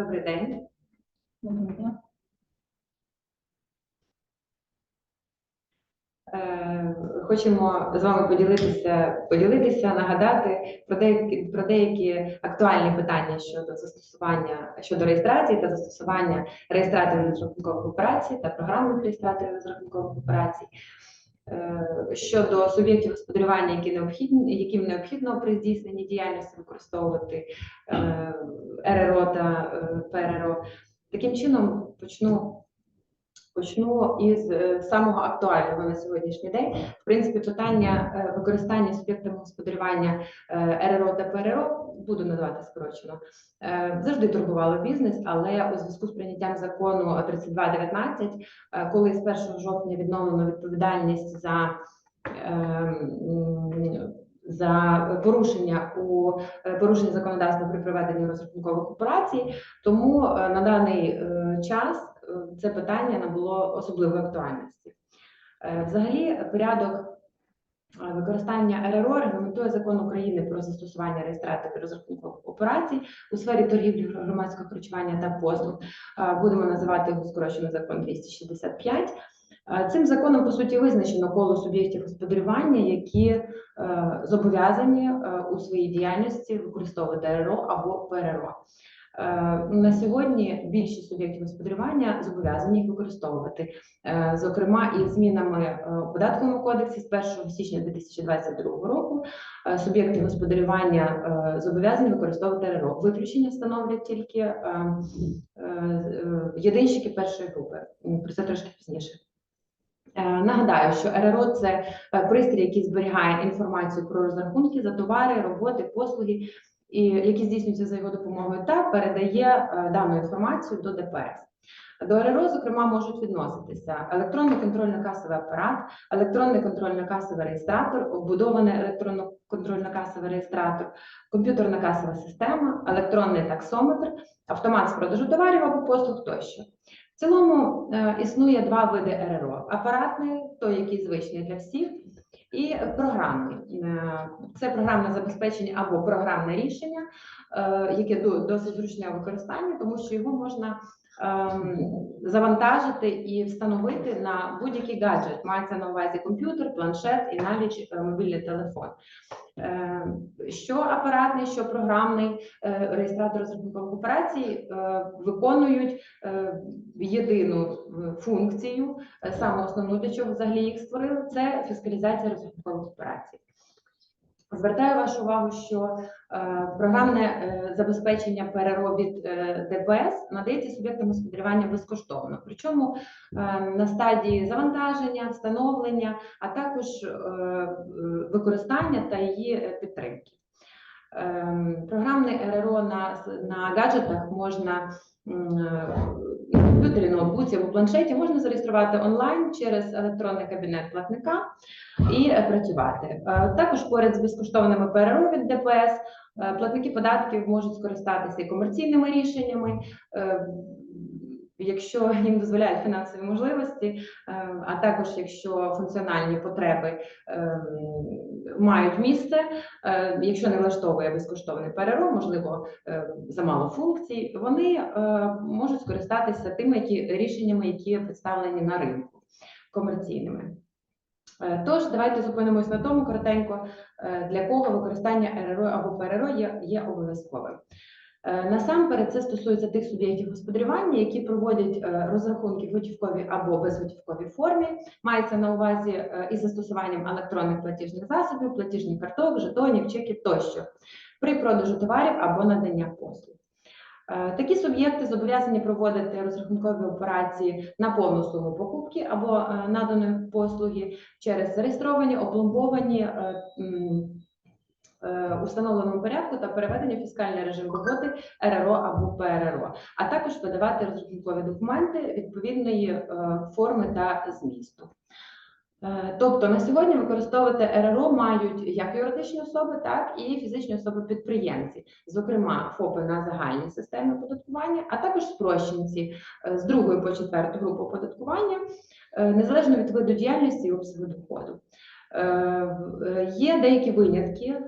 Добрий день. Е, Хочемо з вами поділитися, поділитися, нагадати про деякі про деякі актуальні питання щодо застосування щодо реєстрації та застосування реєстраторів розрахункових операцій та програмних реєстраторів розрахункових операцій. Е, Щодо суб'єктів господарювання, які необхідні, яким необхідно при здійсненні діяльності використовувати е, РРО та е, ПРРО. Таким чином почну Почну із е, самого актуального на сьогоднішній день. В принципі, питання е, використання суб'єктами господарювання е, РРО та ПРРО буду називати скорочено. Завжди турбувало бізнес, але у зв'язку з прийняттям закону 3219, е, коли з 1 жовтня відновлено відповідальність за за порушення у порушення законодавства при проведенні розрахункових операцій, тому на даний час це питання набуло особливої актуальності. Е, Взагалі, порядок е, використання РРО регламентує закон України про застосування реєстраторів розрахункових операцій у сфері торгівлі громадського харчування та послуг. Е, Будемо називати його скорочено закон 265. Е, Цим законом по суті визначено коло суб'єктів господарювання, які зобов'язані у своїй діяльності використовувати РРО або ПРРО. Е, На сьогодні більшість суб'єктів господарювання зобов'язані їх використовувати, Е, зокрема і змінами е, у податковому кодексі з 1 січня 2022 року. Суб'єкти господарювання зобов'язані використовувати РРО. Виключення становлять тільки єдинщики першої групи. Про це трошки пізніше. Нагадаю, що РРО це пристрій, який зберігає інформацію про розрахунки за товари, роботи, послуги, і які здійснюються за його допомогою, та передає е, дану інформацію до ДПС. До РРО, зокрема, можуть відноситися електронний контрольно-касовий апарат, електронний контрольно-касовий реєстратор, вбудований електронно-контрольно-касовий реєстратор, комп'ютерна касова система, електронний таксометр, автомат з продажу товарів або послуг тощо. В цілому е, існує два види РРО: апаратний, той, який звичний для всіх, і програмний. Е, Це програмне забезпечення або програмне рішення, е, яке до- досить зручне використання, тому що його можна завантажити і встановити на будь-який гаджет. Мається на увазі комп'ютер, планшет і навіть е, мобільний телефон. Е, Що апаратний, що програмний е, реєстратор розрахункових операцій е, виконують єдину функцію, саме основну, для чого взагалі їх створили, це фіскалізація розрахункових операцій. Звертаю вашу увагу, що е, програмне е, забезпечення ПРРО від е, ДПС надається суб'єктам господарювання безкоштовно, причому на стадії завантаження, встановлення, а також використання та її підтримки. Ем, Програмне РРО на, на гаджетах можна комп'ютері, ноутбуці або планшеті можна зареєструвати онлайн через електронний кабінет платника і е, працювати. Е, Також поряд з безкоштовними ПРО від ДПС е, платники податків можуть скористатися і комерційними рішеннями. Якщо їм дозволяють фінансові можливості, е, а також якщо функціональні потреби е, мають місце, Е, Якщо не влаштовує безкоштовний ПРРО, можливо, замало функцій, вони можуть скористатися тими які, рішеннями, які представлені на ринку комерційними. Тож, давайте зупинимось на тому коротенько, для кого використання РРО або ПРРО є, є обов'язковим. Е, Насамперед, це стосується тих суб'єктів господарювання, які проводять е, розрахунки в готівковій або безготівковій формі, мається на увазі е, із застосуванням електронних платіжних засобів, платіжних карток, жетонів, чеків тощо при продажу товарів або надання послуг. Такі суб'єкти зобов'язані проводити розрахункові операції на повну суму покупки або наданої послуги через зареєстровані, опломбовані е, м, у встановленому порядку та переведення в фіскальний режим роботи РРО або ПРРО, а також видавати розрахункові документи відповідної е, форми та змісту. Е, Тобто на сьогодні використовувати РРО мають як юридичні особи, так і фізичні особи-підприємці, зокрема ФОПи на загальній системі оподаткування, а також спрощенці з другої по четверту групу оподаткування, незалежно від виду діяльності і обсягу доходу. Є деякі винятки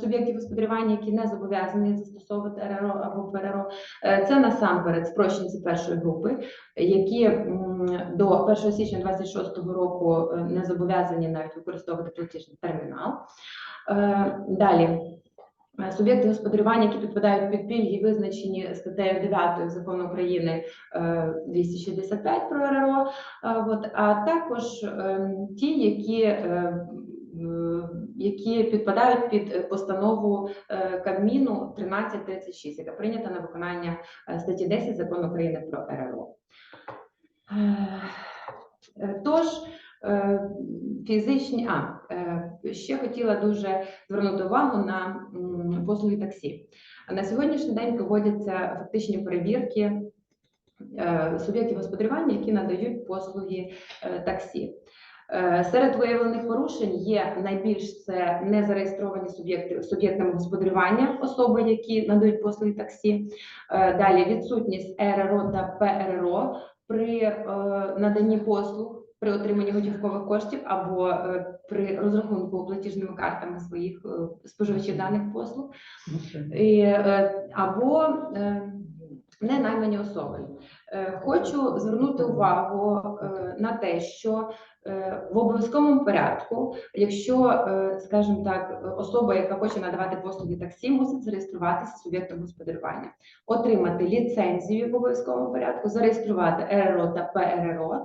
суб'єктів господарювання, які не зобов'язані застосовувати РРО або ПРРО. Е, Це насамперед спрощенці першої групи, які до 1 січня 2026 року е, не зобов'язані навіть використовувати платіжний термінал. Е, Далі. Е, Суб'єкти господарювання, які підпадають під пільги, визначені статтею 9 закону України е, 265 про РРО, а, також ем, ті, які, е, які підпадають під е, постанову е, Кабміну 1336, яка прийнята на виконання е, статті 10 закону України про РРО. Е, е, Тож, е, фізичні, а е, ще хотіла дуже звернути увагу на послуги таксі. На сьогоднішній день проводяться фактичні перевірки е, суб'єктів господарювання, які надають послуги е, таксі. Е, Серед виявлених порушень є найбільш це незареєстровані суб'єкти суб'єктами господарювання, особи, які надають послуги таксі. Е, Далі відсутність РРО та ПРРО при е, наданні послуг. При отриманні готівкових коштів або при розрахунку платіжними картами своїх споживачів даних послуг, і, е, або не наймані особи. Е, Хочу звернути увагу е, на те, що е, в обов'язковому порядку, якщо, скажімо так, особа, яка хоче надавати послуги таксі, мусить зареєструватися суб'єктом господарювання, отримати ліцензію в обов'язковому порядку, зареєструвати РРО та ПРРО,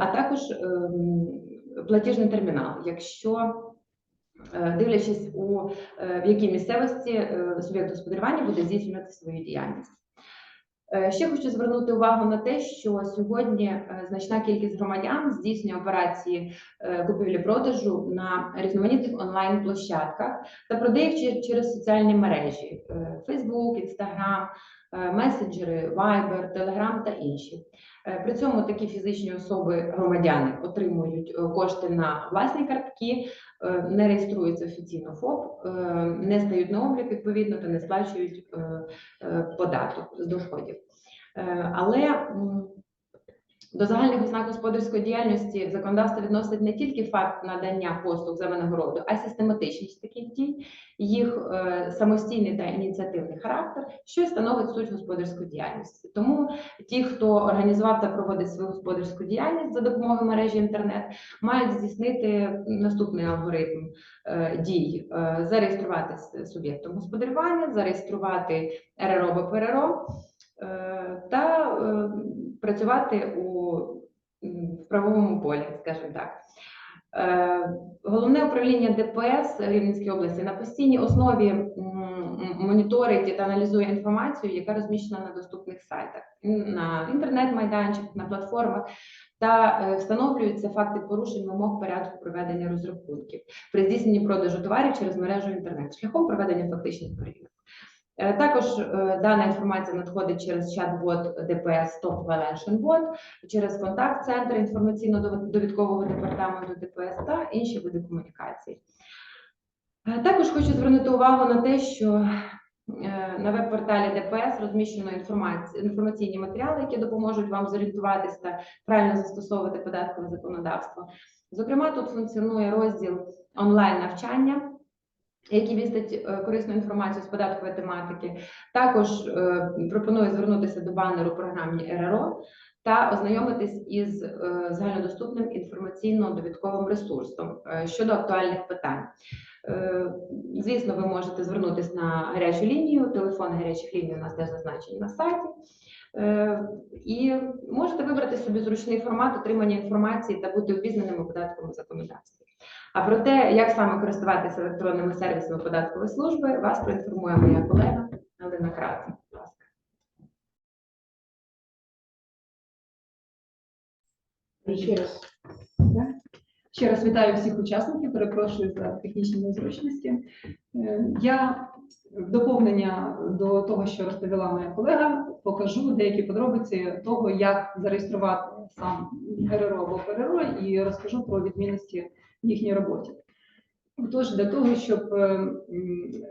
а також ем, платіжний термінал, якщо дивлячись у в якій місцевості суб'єкт господарювання буде здійснювати свою діяльність. Е, Ще хочу звернути увагу на те, що сьогодні е, значна кількість громадян здійснює операції е, купівлі-продажу на різноманітних онлайн-площадках та продає через соціальні мережі: Facebook, Instagram, месенджери, Viber, Telegram та інші. При цьому такі фізичні особи громадяни отримують кошти на власні картки, не реєструються офіційно ФОП, е, не стають на облік відповідно та не сплачують е, е, податок з доходів. Е, Але до загальних ознак господарської діяльності законодавство відносить не тільки факт надання послуг за винагороду, а й систематичність таких дій, їх е, самостійний та ініціативний характер, що й становить суть господарської діяльності. Тому ті, хто організував та проводить свою господарську діяльність за допомогою мережі інтернет, мають здійснити наступний алгоритм е, дій: Е, зареєструватися суб'єктом господарювання, зареєструвати РРО або ПРРО та е, працювати у правовому полі, скажімо так. Е, Головне управління ДПС Рівненської області на постійній основі моніторить та аналізує інформацію, яка розміщена на доступних сайтах, на інтернет-майданчиках, на платформах, та е, встановлюються факти порушень вимог порядку проведення розрахунків при здійсненні продажу товарів через мережу інтернет шляхом проведення фактичних перевірок. Е, Також е, дана інформація надходить через чат-бот ДПС Top Valention Bot, через контакт-центр інформаційно-довідкового департаменту ДПС та інші види комунікацій. Е, Також хочу звернути увагу на те, що на веб-порталі ДПС розміщено інформаційні матеріали, які допоможуть вам зорієнтуватися та правильно застосовувати податкове законодавство. Зокрема, тут функціонує розділ онлайн-навчання, який містить е, корисну інформацію з податкової тематики. Також е, пропоную звернутися до банеру програмі РРО та ознайомитись із е, загальнодоступним інформаційно-довідковим ресурсом щодо актуальних питань. Звісно, ви можете звернутися на гарячу лінію. Телефони гарячих ліній у нас теж зазначені на сайті. І можете вибрати собі зручний формат отримання інформації та бути обізнаним у податковому. А про те, як саме користуватися електронними сервісами податкової служби, вас проінформує моя колега Галина. Будь ласка. Ще раз. Ще раз вітаю всіх учасників, перепрошую за технічні незручності. Е, Я в доповнення до того, що розповіла моя колега, покажу деякі подробиці того, як зареєструвати сам РРО або ПРРО і розкажу про відмінності в їхній роботі. Тож, для того, щоб е,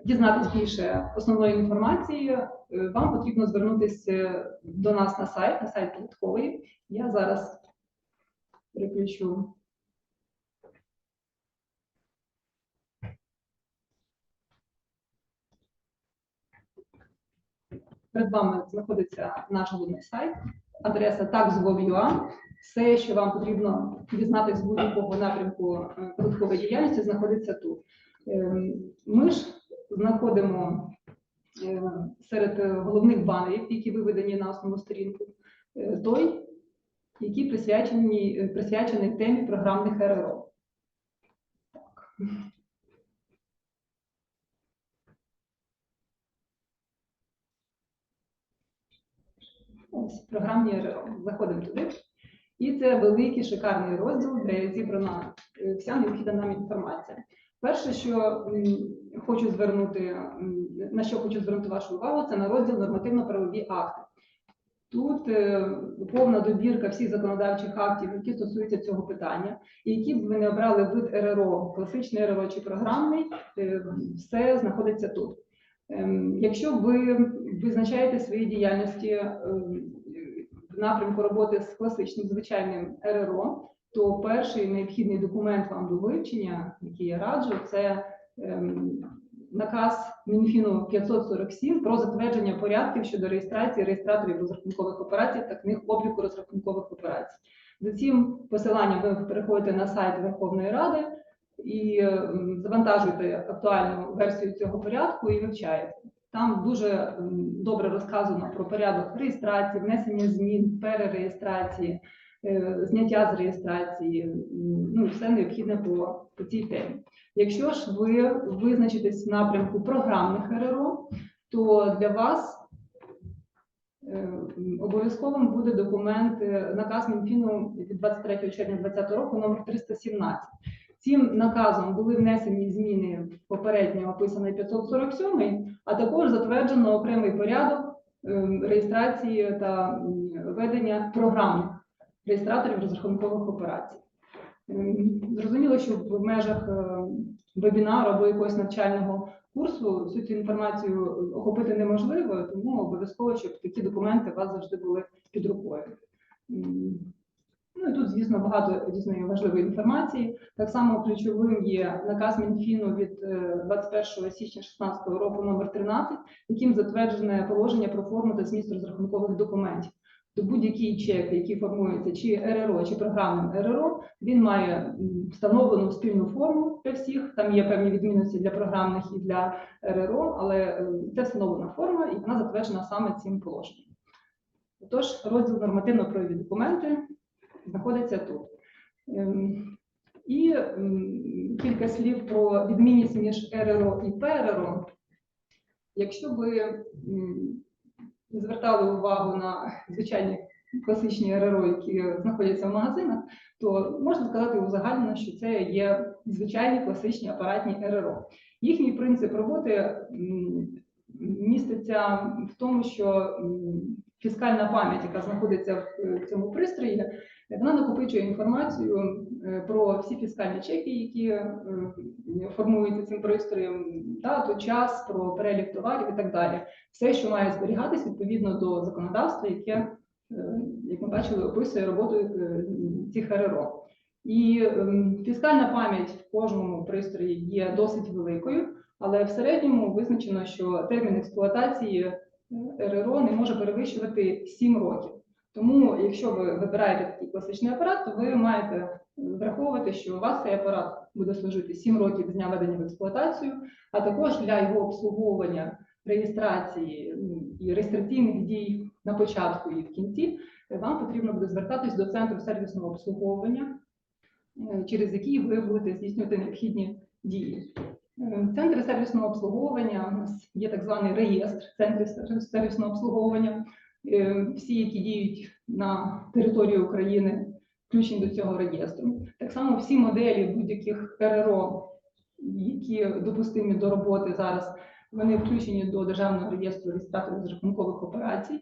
дізнатися більше основної інформації, е, вам потрібно звернутися до нас на сайт, на сайт підлітковий. Я зараз переключу. Перед вами знаходиться наш головний сайт адреса tax.gov.ua. Все, що вам потрібно дізнатися з будь-якого напрямку е, податкової діяльності, знаходиться тут. Ем, Ми ж знаходимо е, серед е, головних банерів, які виведені на основну сторінку, е, той, який присвячений, присвячений темі програмних РРО. Так. Ось програмні РРО. Заходимо туди. І це великий шикарний розділ, де зібрана е, вся необхідна нам інформація. Перше, що хочу звернути, на що хочу звернути вашу увагу, це на розділ нормативно-правові акти. Тут е, повна добірка всіх законодавчих актів, які стосуються цього питання, і які б ви не обрали вид РРО, класичний РРО чи програмний, е, все знаходиться тут. Ем, Якщо ви визначаєте свої діяльності ем, напрямку роботи з класичним звичайним РРО, то перший необхідний документ вам до вивчення, який я раджу, це ем, наказ Мінфіну 547 про затвердження порядків щодо реєстрації реєстраторів розрахункових операцій та книг обліку розрахункових операцій. За цим посиланням ви переходите на сайт Верховної Ради і ем, завантажуєте актуальну версію цього порядку і вивчаєте. Там дуже добре розказано про порядок реєстрації, внесення змін, перереєстрації, е, зняття з реєстрації, ну все необхідне по, по цій темі. Якщо ж ви визначитесь в напрямку програмних РРО, то для вас е, обов'язковим буде документ е, наказ Мінфіну від 23 червня 2020 року номер 317. Цим наказом були внесені зміни попередньо описаний 547, а також затверджено окремий порядок ем, реєстрації та ведення програмних реєстраторів розрахункових операцій. Ем, Зрозуміло, що в межах е, вебінару або якогось навчального курсу всю цю інформацію охопити неможливо, тому обов'язково, щоб такі документи у вас завжди були під рукою. Ну і тут, звісно, багато різної важливої інформації. Так само ключовим є наказ Мінфіну від е, 21 січня 2016 року номер 13, яким затверджене положення про форму та зміст розрахункових документів. То будь-який чек, який формується чи РРО, чи програмним РРО, він має встановлену спільну форму для всіх. Там є певні відмінності для програмних і для РРО, але е, це встановлена форма і вона затверджена саме цим положенням. Тож розділ нормативно-правові документи знаходиться тут. Ем, І кілька слів про відмінність між РРО і ПРРО. Якщо ви звертали увагу на звичайні класичні РРО, які знаходяться в магазинах, то можна сказати узагальнено, що це є звичайні класичні апаратні РРО. Їхній принцип роботи міститься в тому, що фіскальна пам'ять, яка знаходиться в в цьому пристрої, вона накопичує інформацію е, про всі фіскальні чеки, які е, формуються цим пристроєм, дату, час, про перелік товарів і так далі. Все, що має зберігатись відповідно до законодавства, яке, е, як ми бачили, описує роботу е, цих РРО. І ем, фіскальна пам'ять в кожному пристрої є досить великою, але в середньому визначено, що термін експлуатації е, РРО не може перевищувати 7 років. Тому, якщо ви вибираєте такий класичний апарат, то ви маєте враховувати, що у вас цей апарат буде служити 7 років з дня введення в експлуатацію, а також для його обслуговування, реєстрації і реєстраційних дій на початку і в кінці, е, вам потрібно буде звертатись до центру сервісного обслуговування, е, через який ви будете здійснювати необхідні дії. Центри сервісного обслуговування у нас є так званий реєстр центрів сервісного обслуговування. Е, Всі, які діють на території України, включені до цього реєстру. Так само всі моделі будь-яких РРО, які допустимі до роботи зараз, вони включені до державного реєстру реєстраторів розрахункових операцій.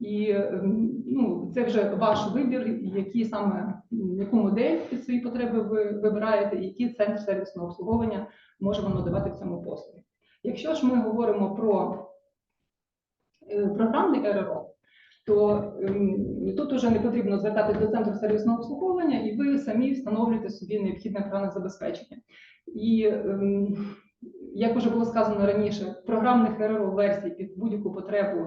І ем, ну, це вже ваш вибір, які саме яку модель під свої потреби ви вибираєте, який центр сервісного обслуговування може вам надавати в цьому послуги. Якщо ж ми говоримо про е, програмний РРО, то ем, тут вже не потрібно звертатись до центру сервісного обслуговування, і ви самі встановлюєте собі необхідне програмне забезпечення. І ем, як вже було сказано раніше, програмних РРО версій під будь-яку потребу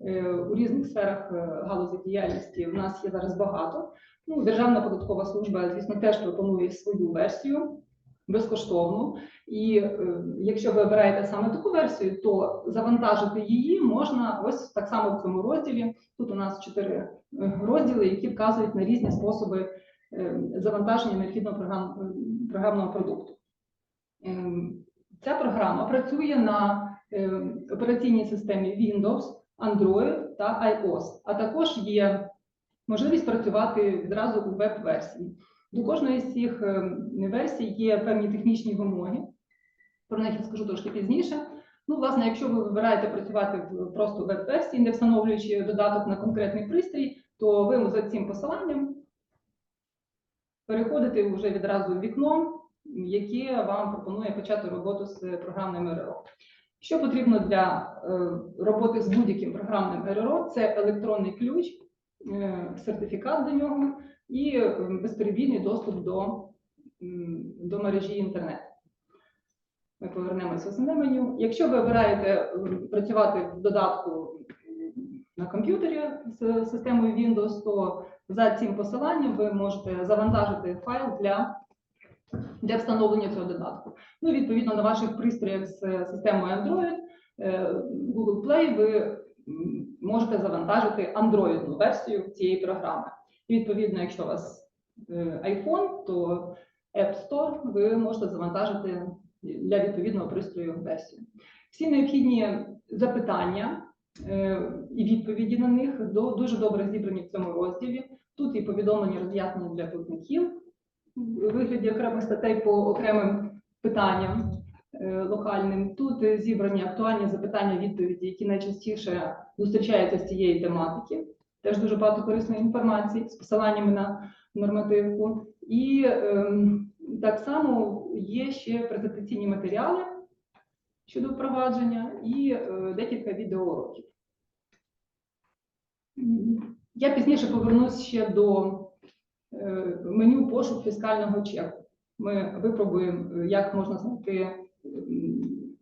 е, у різних сферах е, галузі діяльності в нас є зараз багато. Ну, Державна податкова служба, звісно, теж пропонує свою версію безкоштовну. І е, якщо ви обираєте саме таку версію, то завантажити її можна ось так само в цьому розділі. Тут у нас чотири е, розділи, які вказують на різні способи е, завантаження необхідного програм, програмного продукту. Ця програма працює на операційній системі Windows, Android та iOS, а також є можливість працювати відразу у веб-версії. До кожної з цих е, версій є певні технічні вимоги. Про них я скажу трошки пізніше. Ну, власне, якщо ви вибираєте працювати в просто веб-версії, не встановлюючи додаток на конкретний пристрій, то ви за цим посиланням переходите вже відразу в вікно, яке вам пропонує почати роботу з програмним РРО. Що потрібно для е, роботи з будь-яким програмним РРО? Це електронний ключ, е, сертифікат до нього і е, безперебійний доступ до, до мережі інтернет. Ми повернемося в основне меню. Якщо ви обираєте е, працювати в додатку на комп'ютері з системою Windows, то за цим посиланням ви можете завантажити файл для, для встановлення цього додатку. Ну, відповідно, на ваших пристроях з системою Android, е, Google Play, ви можете завантажити андроїдну версію цієї програми. І відповідно, якщо у вас е, iPhone, то App Store ви можете завантажити для відповідного пристрою версію. Всі необхідні запитання е, і відповіді на них дуже добре зібрані в цьому розділі. Тут і повідомлення роз'яснення для платників у вигляді окремих статей по окремим питанням е, локальним. Тут е, зібрані актуальні запитання, відповіді, які найчастіше зустрічаються з цієї тематики. Теж дуже багато корисної інформації з посиланнями на нормативку. І ем, так само є ще презентаційні матеріали щодо впровадження і е, декілька відеоуроків. Я пізніше повернусь ще до е, меню пошук фіскального чеку. Ми випробуємо, е, як можна знайти, м,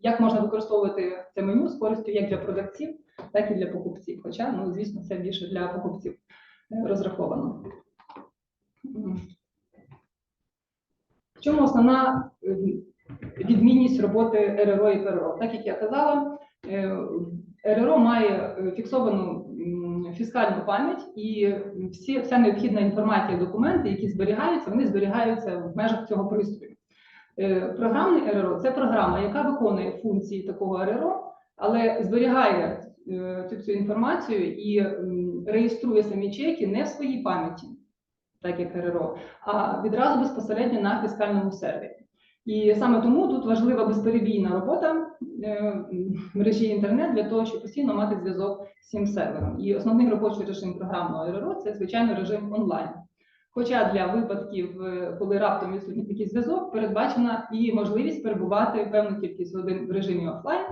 як можна використовувати це меню з користю як для продавців, так і для покупців. Хоча, ну, звісно, це більше для покупців е, розраховано. В чому основна е, відмінність роботи РРО і ПРО? Так як я казала, РРО має е, фіксовану фіскальну пам'ять і всі, вся необхідна інформація, документи, які зберігаються, вони зберігаються в межах цього пристрою. Е, Програмний РРО це програма, яка виконує функції такого РРО, але зберігає е, цю, інформацію і реєструє самі чеки не в своїй пам'яті, так як РРО, а відразу безпосередньо на фіскальному сервері. І саме тому тут важлива безперебійна робота е, мережі інтернет для того, щоб постійно мати зв'язок з цим сервером. І основний робочий режим програмного РРО це звичайно режим онлайн. Хоча для випадків, е, коли раптом відсутній такий зв'язок, передбачена і можливість перебувати певну кількість годин в режимі офлайн.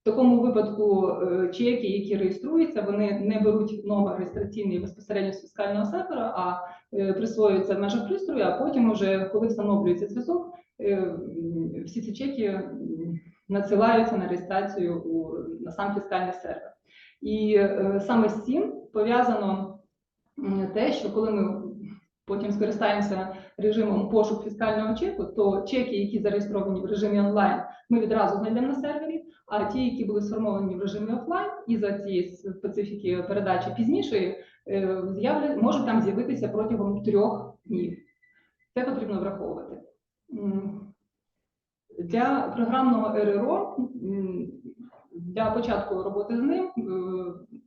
В такому випадку е, чеки, які реєструються, вони не беруть номер реєстраційний безпосередньо з фіскального сервера, а е, присвоюються в межах пристрою, а потім, уже, коли встановлюється зв'язок, всі ці чеки надсилаються на реєстрацію у, на сам фіскальний сервер. І саме з цим пов'язано те, що коли ми потім скористаємося режимом пошук фіскального чеку, то чеки, які зареєстровані в режимі онлайн, ми відразу знайдемо на сервері. А ті, які були сформовані в режимі офлайн, і за цієї специфіки передачі пізнішої, е, можуть там з'явитися протягом трьох днів. Це потрібно враховувати. Для програмного РРО для початку роботи з ним е,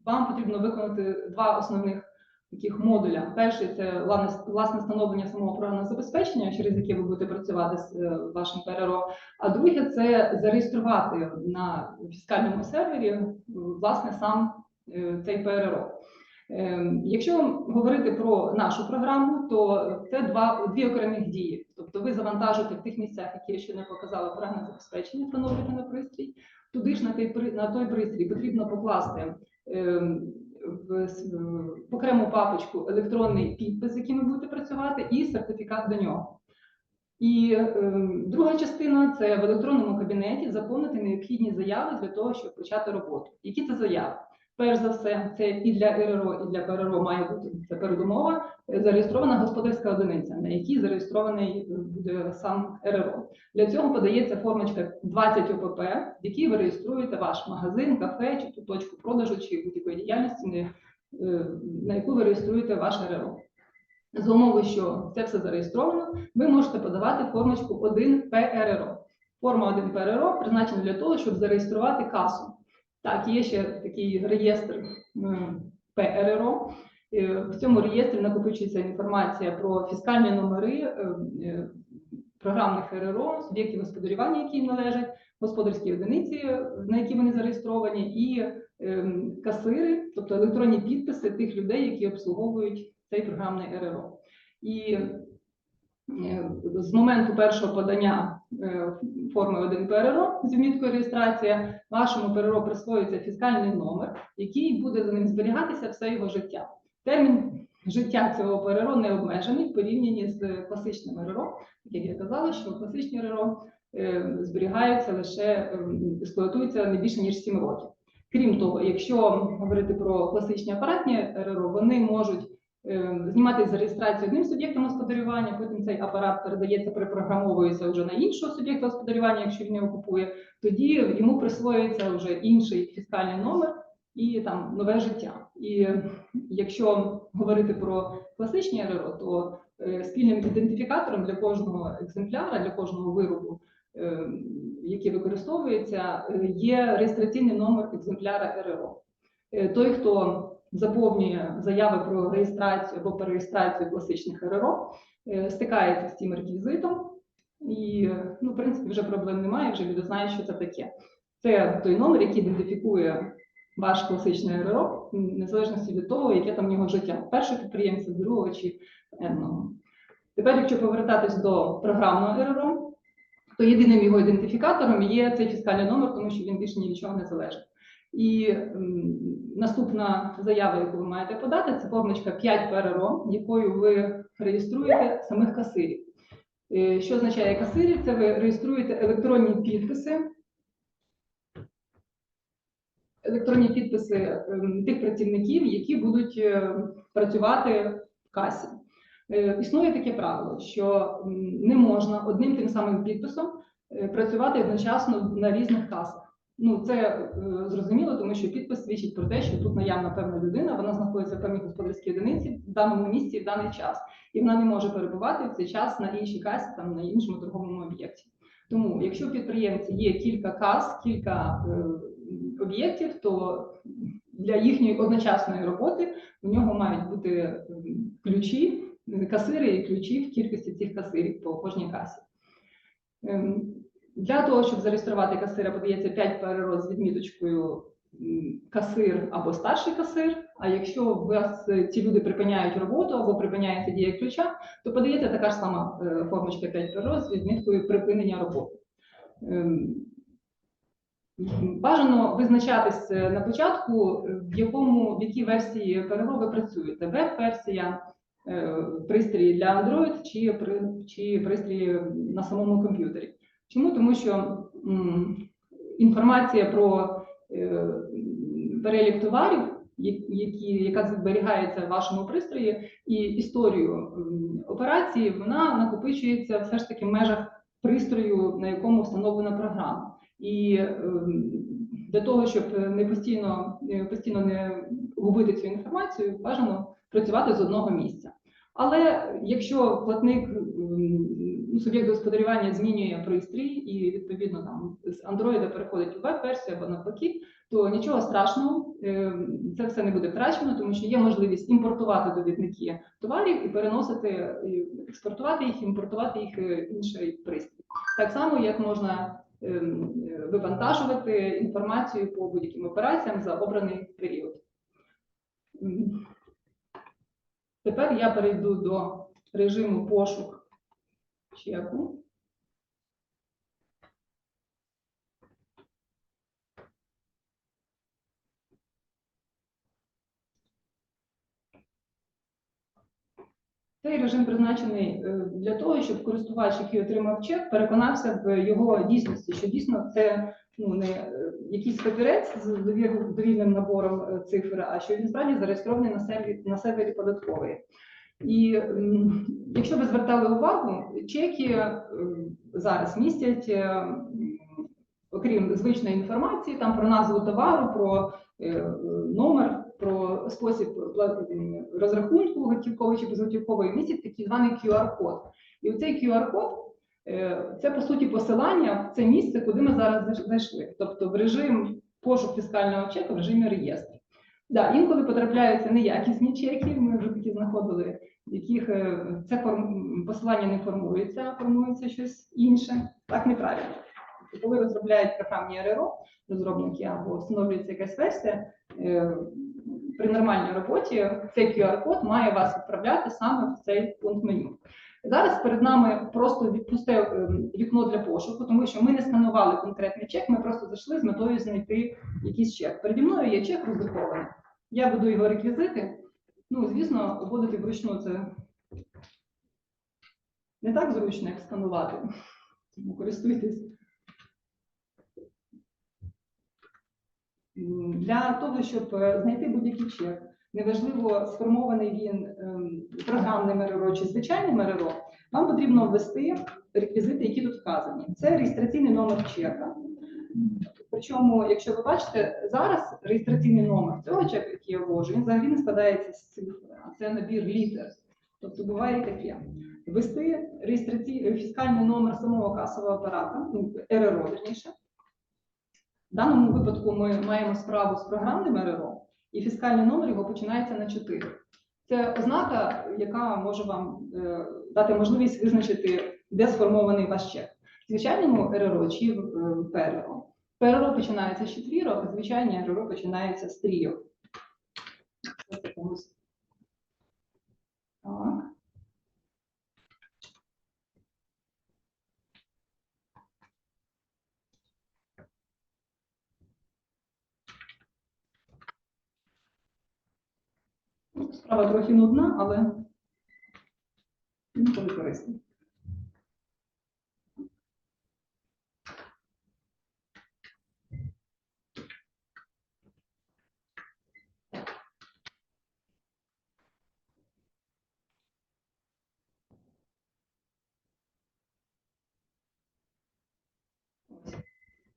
вам потрібно виконати два основних таких модуля. Перший це власне- встановлення самого програмного забезпечення, через яке ви будете працювати з е, вашим ПРРО. А друге це зареєструвати на фіскальному сервері е, власне сам е, цей ПРРО. Якщо говорити про нашу програму, то це два дві окремі дії. Тобто ви завантажуєте в тих місцях, які я ще не показала, програмне забезпечення, встановлюєте на пристрій. Туди ж на той на той пристрій потрібно покласти ем, в в окрему папочку електронний підпис, з яким ви будете працювати, і сертифікат до нього. І е, друга частина це в електронному кабінеті заповнити необхідні заяви для того, щоб почати роботу. Які це заяви? Перш за все, це і для РРО, і для ПРРО має бути це передумова. е, Зареєстрована господарська одиниця, на якій зареєстрований е, буде сам РРО. Для цього подається формочка 20 ОПП, в якій ви реєструєте ваш магазин, кафе чи ту точку продажу чи будь-якої діяльності, е, на яку ви реєструєте ваш РРО. За умови, що це все зареєстровано, ви можете подавати формочку 1 ПРРО. Форма 1 ПРРО призначена для того, щоб зареєструвати касу. Так, є ще такий реєстр ПРРО. Е, В цьому реєстрі накопичується інформація про фіскальні номери е, е, програмних РРО, суб'єктів господарювання, які їм належать, господарські одиниці, на які вони зареєстровані, і касири, тобто електронні підписи тих людей, які обслуговують цей програмний РРО. І з моменту першого подання форми 1 ПРРО з відміткою реєстрація, вашому ПРРО присвоюється фіскальний номер, який буде за ним зберігатися все його життя. Термін життя цього ПРРО не обмежений в порівнянні з класичним РРО. Як я казала, що класичні РРО е, зберігаються лише е, експлуатуються не більше ніж 7 років. Крім того, якщо говорити про класичні апаратні РРО, вони можуть е, зніматися за реєстрацію одним суб'єктом господарювання, потім цей апарат передається, перепрограмовується вже на іншого суб'єкта господарювання, якщо він його купує, тоді йому присвоюється вже інший фіскальний номер і там нове життя. І якщо говорити про класичні РРО, то е, спільним ідентифікатором для кожного екземпляра, для кожного виробу, е, який використовується, е, є реєстраційний номер екземпляра РРО. Е, Той, хто заповнює заяви про реєстрацію або перереєстрацію класичних РРО, е, стикається з цим реквізитом, і е, ну, в принципі вже проблем немає, вже люди знають, що це таке. Це той номер, який ідентифікує ваш класичний РРО, м, незалежності від того, яке там в нього життя, першого підприємця, другого чи енного. Тепер, якщо повертатись до програмного РРО, то єдиним його ідентифікатором є цей фіскальний номер, тому що він більше ні від чого не залежить. І наступна заява, яку ви маєте подати, це формочка 5 ПРРО, якою ви реєструєте самих касирів. Е, Що означає касирів? Це ви реєструєте електронні підписи. Електронні підписи ем, тих працівників, які будуть е, працювати в касі. Е, Існує таке правило, що не можна одним тим самим підписом працювати одночасно на різних касах. Ну, це е, зрозуміло, тому що підпис свідчить про те, що тут наявна певна людина, вона знаходиться в певній господарській одиниці в даному місці в даний час, і вона не може перебувати в цей час на іншій касі, там на іншому торговому об'єкті. Тому, якщо в підприємці є кілька кас, кілька е, об'єктів, то для їхньої одночасної роботи у нього мають бути ключі, е, касири і ключі в кількості цих касирів по кожній касі. Ем, Для того, щоб зареєструвати касира, подається 5 ПРРО з відміточкою касир або старший касир. А якщо у вас е, ці люди припиняють роботу або припиняється дія ключа, то подається така ж сама е, формочка 5 ПРРО з відміткою припинення роботи. Ем, Бажано визначатись е, на початку, в якому в якій версії ПРРО ви працюєте. Веб-версія, пристрій для Android чи, чи пристрій на самому комп'ютері. Чому? Тому що інформація про е, перелік товарів, які, яка зберігається в вашому пристрої, і історію операції, вона накопичується все ж таки в межах пристрою, на якому встановлена програма. І ем, для того, щоб не постійно, постійно не губити цю інформацію, бажано працювати з одного місця. Але якщо платник ну, суб'єкт господарювання змінює пристрій і відповідно там з Android переходить у веб-версію або навпаки, то нічого страшного, е, це все не буде втрачено, тому що є можливість імпортувати довідники товарів і переносити, експортувати їх, імпортувати їх е, інший пристрій. Так само, як можна е, вивантажувати інформацію по будь-яким операціям за обраний період. Тепер я перейду до режиму пошук чеку. Цей режим призначений е, для того, щоб користувач, який отримав чек, переконався в його дійсності, що дійсно це ну не е, якийсь папірець з довільним набором е, цифр, а що він справді зареєстрований на сервері, на сервері податкової. І якщо ви звертали увагу, чеки зараз містять, окрім звичної інформації, там про назву товару, про номер, про спосіб розрахунку готівковий чи безготівковий, містять такий званий QR-код. І оцей QR-код е, це по суті посилання в це місце, куди ми зараз зайш- зайшли, тобто в режим пошук фіскального чеку, в режимі реєстру. Да, інколи потрапляються неякісні чеки. Ми вже такі знаходили, яких е, це форм... посилання не формується, а формується щось інше. Так неправильно. Коли розробляють програмні РРО, розробники або встановлюється якась версія, е, при нормальній роботі цей QR-код має вас відправляти саме в цей пункт меню. Зараз перед нами просто відпусте е, вікно для пошуку, тому що ми не сканували конкретний чек, ми просто зайшли з метою знайти якийсь чек. Переді мною є чек роздрукований. Я буду його реквізити. Ну, звісно, вводити вручну це не так зручно, як сканувати. Тому користуйтесь. Для того, щоб е, знайти будь-який чек, неважливо, сформований він ем, програмним чи звичайним РРО, вам потрібно ввести реквізити, які тут вказані. Це реєстраційний номер чека. Причому, якщо ви бачите, зараз реєстраційний номер цього чеку, який я ввожу, він взагалі не складається з цифр, а це набір літер. Тобто буває таке. Ввести реєстраційний фіскальний номер самого касового апарата, ну, РРО, верніше. В даному випадку ми маємо справу з програмним РРО, і фіскальний номер його починається на 4. Це ознака, яка може вам е, дати можливість визначити, де сформований ваш чек. В звичайному РРО чи в е, ПРРО. ПРРО починається з четвірок, а звичайні РРО починається з трійок. Так. Ну, Справа трохи нудна, але інколи корисна.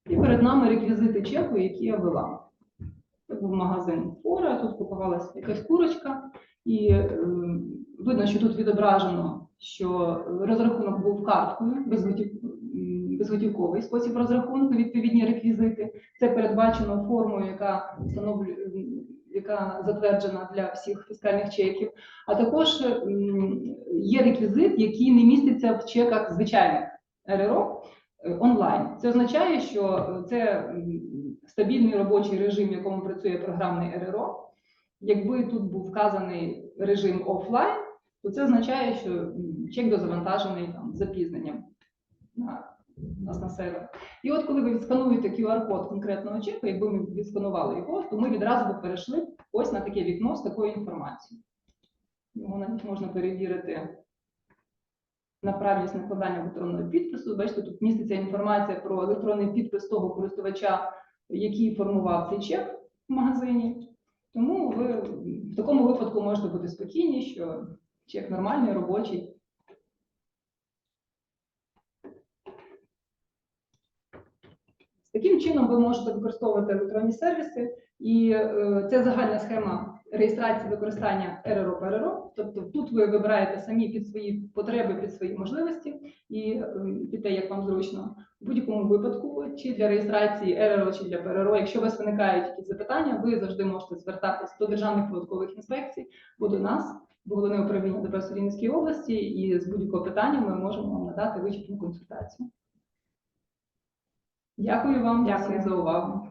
І перед нами реквізити чеку, які я вела. Був магазин Фора, тут купувалася якась курочка, і е, видно, що тут відображено, що розрахунок був карткою, безготівковий спосіб розрахунку, відповідні реквізити. Це передбачено формою, яка встановлює. Яка затверджена для всіх фіскальних чеків, а також є реквізит, який не міститься в чеках звичайних РРО, онлайн. Це означає, що е, це стабільний робочий режим, в якому працює програмний РРО. Якби тут був вказаний режим офлайн, то це означає, що чек дозавантажений там запізненням на нас на сервер. І от коли ви відскануєте QR-код конкретного чеку, якби ми відсканували його, то ми відразу би перейшли ось на таке вікно з такою інформацією. Його навіть можна перевірити на правильність накладання електронного підпису. Бачите, тут міститься інформація про електронний підпис того користувача, який формував цей чек в магазині. Тому ви в такому випадку можете бути спокійні, що чек нормальний, робочий. Таким чином ви можете використовувати електронні сервіси, і е, це загальна схема реєстрації використання РРО ПРРО. Тобто тут ви вибираєте самі під свої потреби, під свої можливості і е, під те, як вам зручно. В будь-якому випадку, чи для реєстрації РРО, чи для ПРРО, якщо у вас виникають якісь запитання, ви завжди можете звертатись до державних податкових інспекцій бо до нас, до головне управління Рівненської області, і з будь-якого питання ми можемо вам надати вичерпну консультацію. Дякую вам Дякую. за увагу.